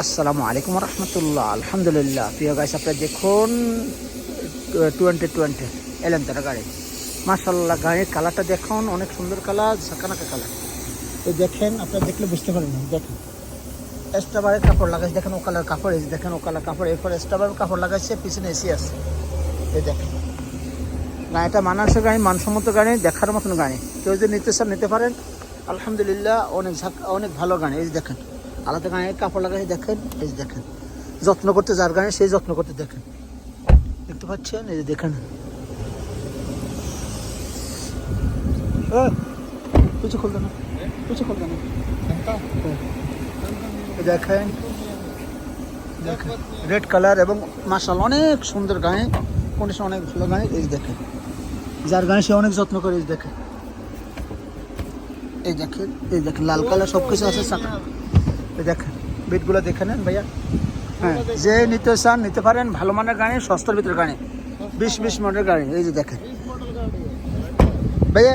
আসসালামু আলাইকুম রহমতুল্লাহ। আলহামদুলিল্লাহ। প্রিয় গাইস আপনারা দেখুন টোয়েন্টি টোয়েন্টি এলেন তারা গাড়ি। মাসাল্লাহ গাড়ির কালারটা দেখুন, অনেক সুন্দর কালার ঝাঁকানাকা কালার এই দেখেন, আপনারা দেখলে বুঝতে পারেন না দেখেন। এস্টাবারের কাপড় লাগাইছে, দেখেন ও কালার কাপড় যে, দেখেন ও কালার কাপড়। এরপর এস্টাবারের কাপড় লাগাইছে, পিছনে এসি আছে। এই দেখেন। গাড়িটা মানানসই গাড়ি, মানসম্মত গাড়ি, দেখার মতন গাড়ি। কেউ যদি নিতে চান, নিতে পারেন। আলহামদুলিল্লাহ, অনেক ঝাঁক, অনেক ভালো গাড়ি, এই দেখেন। আলাদা গায়ে কাপড় লাগাই দেখেন, এই যে দেখেন, যত্ন করতে যার গায়ে সেই যত্ন করতে দেখেন। দেখতে পাচ্ছেন? এই যে দেখেন। কিছু খুলবে না কিছু খুলবে না। দেখেন দেখেন রেড কালার এবং মার্শাল অনেক সুন্দর গাড়ি কন্ডিশন অনেক ভালো গাড়ি এই দেখেন। যার গাড়ি সে অনেক যত্ন করে, এই দেখেন। এই দেখেন এই দেখেন, লাল কালার সব কিছু আছে, চাকা। দেখেন বিটগুলো দেখে নেন ভাইয়া। হ্যাঁ। যে নিতে চান নিতে পারেন ভালো মানের গাড়ি সস্তার ভিতরে গাড়ি বিশ বিশ মডেল গাড়ি এই যে দেখেন। ভাইয়া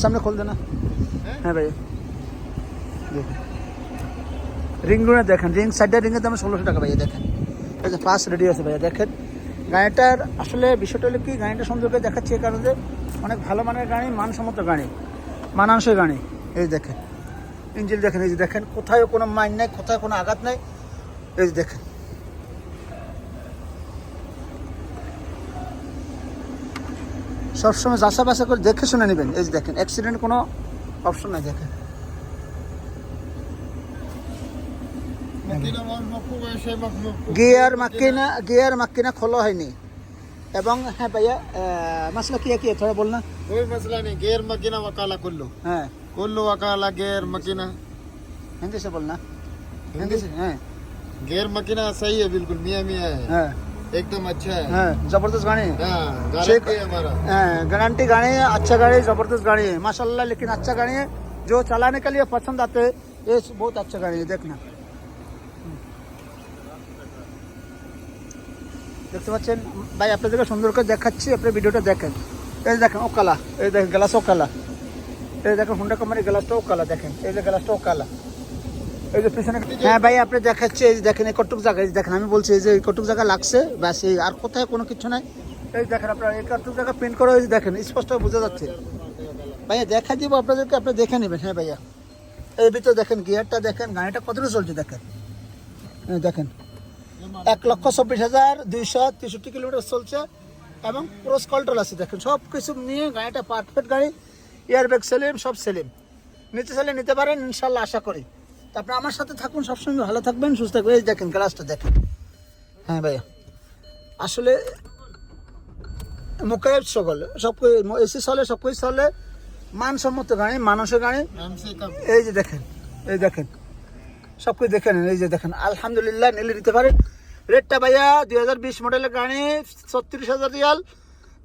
সামনে খুল না হ্যাঁ ভাইয়া। দেখেন। রিংগুলো দেখেন রিং সাইডের রিংয়ের দাম ষোলোশো টাকা ভাইয়া দেখেন। এই যে ফার্স্ট রেডি আছে ভাইয়া দেখেন। গাড়িটার আসলে বিষয়টা হলো কি গাড়িটা সুন্দর করে দেখাচ্ছে এই কারণে যে অনেক ভালো মানের গাড়ি মানসম্মত গাড়ি মানানসই গাড়ি এই দেখেন। ইঞ্জিন দেখেন এই যে দেখেন কোথায় কোনো মাইন নাই কোথায় কোনো আঘাত নাই। এই যে দেখেন। সবসময় যাচা বাসা করে দেখে শুনে নেবেন। এই যে দেখেন অ্যাক্সিডেন্ট কোনো অপশন নাই দেখেন। গিয়ার মাক্কিনা গিয়ার মাক্কিনা খোলা হয়নি। এবং হ্যাঁ ভাইয়া মাসলা কি কি থোড়া বল না कोई मसला नहीं गेयर मकीना वकाला कुल्लू হ্যাঁ कुल्लू वकाला गेयर मकीना হিন্দি সে বল না হিন্দি সে হ্যাঁ गेयर मकीना सही है बिल्कुल मियाँ मियाँ है হ্যাঁ एकदम अच्छा है হ্যাঁ জবরদস্ত গাড়ি हाँ शेख- गारंटी है हमारा गारंटी गाड़ी है अच्छा गाड़ी है जबरदस्त गाड़ी है माशाल्लाह लेकिन अच्छा गाड़ी है जो चलाने के लिए पसंद आते हैं ये बहुत अच्छा गाड़ी है देखना দেখতে পাচ্ছেন? ভাই, আপনাদেরকে সুন্দর করে দেখাচ্ছি আপনি ভিডিওটা দেখেন। এই দেখেন ও কালা এই দেখেন গ্লাস ও কালা এই দেখেন হুন্ডা কোম্পানির গ্লাসটাও কালা দেখেন। এই যে গ্লাসটাও কালা এই যে পিছনে হ্যাঁ ভাই, আপনি দেখাচ্ছে, এই দেখেন, এই কটুক জায়গা এই দেখেন, আমি বলছি, এই যে কটুক জায়গা লাগছে, ব্যাস, এই আর কোথায় কোনো কিছু নাই। এই দেখেন, আপনার এই কটুক জায়গা প্রিন্ট করে যে দেখেন, স্পষ্ট বোঝা যাচ্ছে। ভাইয়া, দেখা দিব আপনাদেরকে, আপনি দেখে নেবেন হ্যাঁ ভাইয়া। এই ভিতরে দেখেন গিয়ারটা দেখেন, গাড়িটা কতটা চলছে, দেখেন। এই দেখেন। এক লক্ষ চব্বিশ হাজার দুইশো তেষট্টি কিলোমিটার চলছে এবং ক্রস কন্ট্রোল আছে দেখেন সব কিছু নিয়ে গাড়িটা পারফেক্ট গাড়ি এয়ারব্যাগ সেলিম, সব সেলিম। নিতে চাইলে নিতে পারেন, ইনশাল্লাহ আশা করি। তারপরে আমার সাথে থাকুন, সবসময় ভালো থাকবেন, সুস্থ থাকবেন। এই দেখেন গ্লাসটা দেখেন। হ্যাঁ ভাইয়া। আসলে মুখে সকল সব এসি চলে সব কিছু চলে। মানসম্মত গাড়ি মানুষের গাড়ি। এই যে দেখেন, এই দেখেন। সব কিছু দেখে নেন এই যে দেখেন। আলহামদুলিল্লাহ, নিলে নিতে পারেন। রেটটা ভাইয়া দুই হাজার বিশ মডেলের গাড়ি, ছত্রিশ হাজার রিয়াল।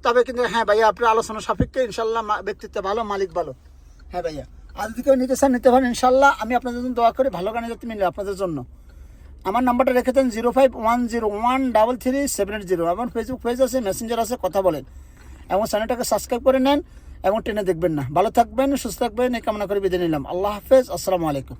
তবে কিন্তু হ্যাঁ ভাইয়া, আপনার আলোচনা সাপেক্ষে ইনশাল্লাহ ব্যক্তিত্ব ভালো, মালিক ভালো। হ্যাঁ ভাইয়া। আর যদি কেউ নিতে চান, নিতে পারেন ইনশাল্লাহ। আমি আপনাদের জন্য দোয়া করি, ভালো গাড়ি যাতে মিলে আপনাদের জন্য। আমার নাম্বারটা রেখে দেন zero five one zero one double three seven eight zero. আমার ফেসবুক পেজ আছে মেসেঞ্জার আছে, কথা বলেন। এবং চ্যানেলটাকে সাবস্ক্রাইব করে নেন, এবং টেনে দেখবেন না। ভালো থাকবেন, সুস্থ থাকবেন, এই কামনা করে বিদায় নিলাম। আল্লাহ হাফেজ, আসসালামু আলাইকুম।